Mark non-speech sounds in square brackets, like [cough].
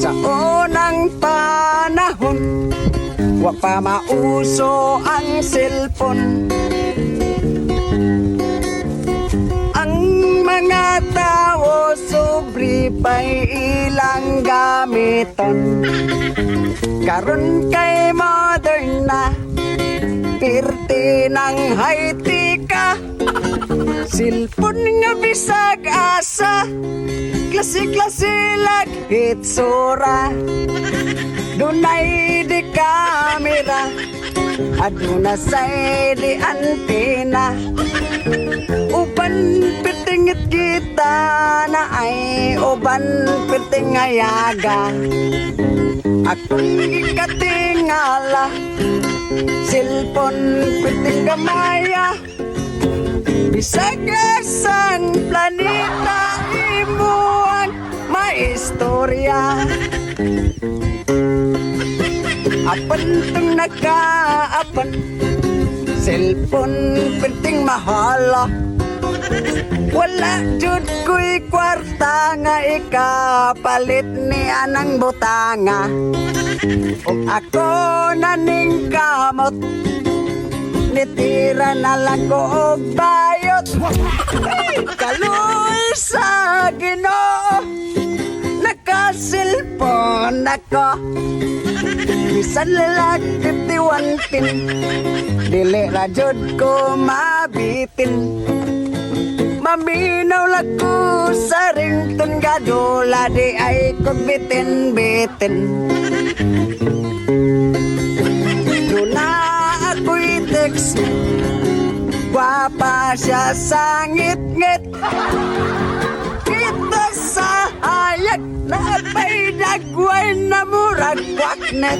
Sa unang panahon Wa pa mauso ang cellphone. Ang mga tao sobre pa'y ilang gamiton. Karon kay modern na Pirti ng ka Silpon [laughs] nga bisag asa Klase-klase lag hitsura Dunay di kamera Aduna say di antena Uban pitingit kita na ay Uban piting ayaga Akong ikatingala Silpon piting gamaya Bisag asang planeta maistorya Apan tong nagkaapan Cellphone penting mahala. Wala jud ko'y kwarta nga ikapalit ni anang butanga Ug ako naning kamot Nitira na lang ko og bayot. [laughs] Kaluoy Nakasilpon ako Bisan lalag 51 pin. Dili jud ko mabitin. Maminaw lang ko sa rington Gadula di ay kong bitin-bitin Luna ako'y text. Gwapa siya sa ngit-ngit. Kita lahat, lahat pa'y na mo, ragwak na.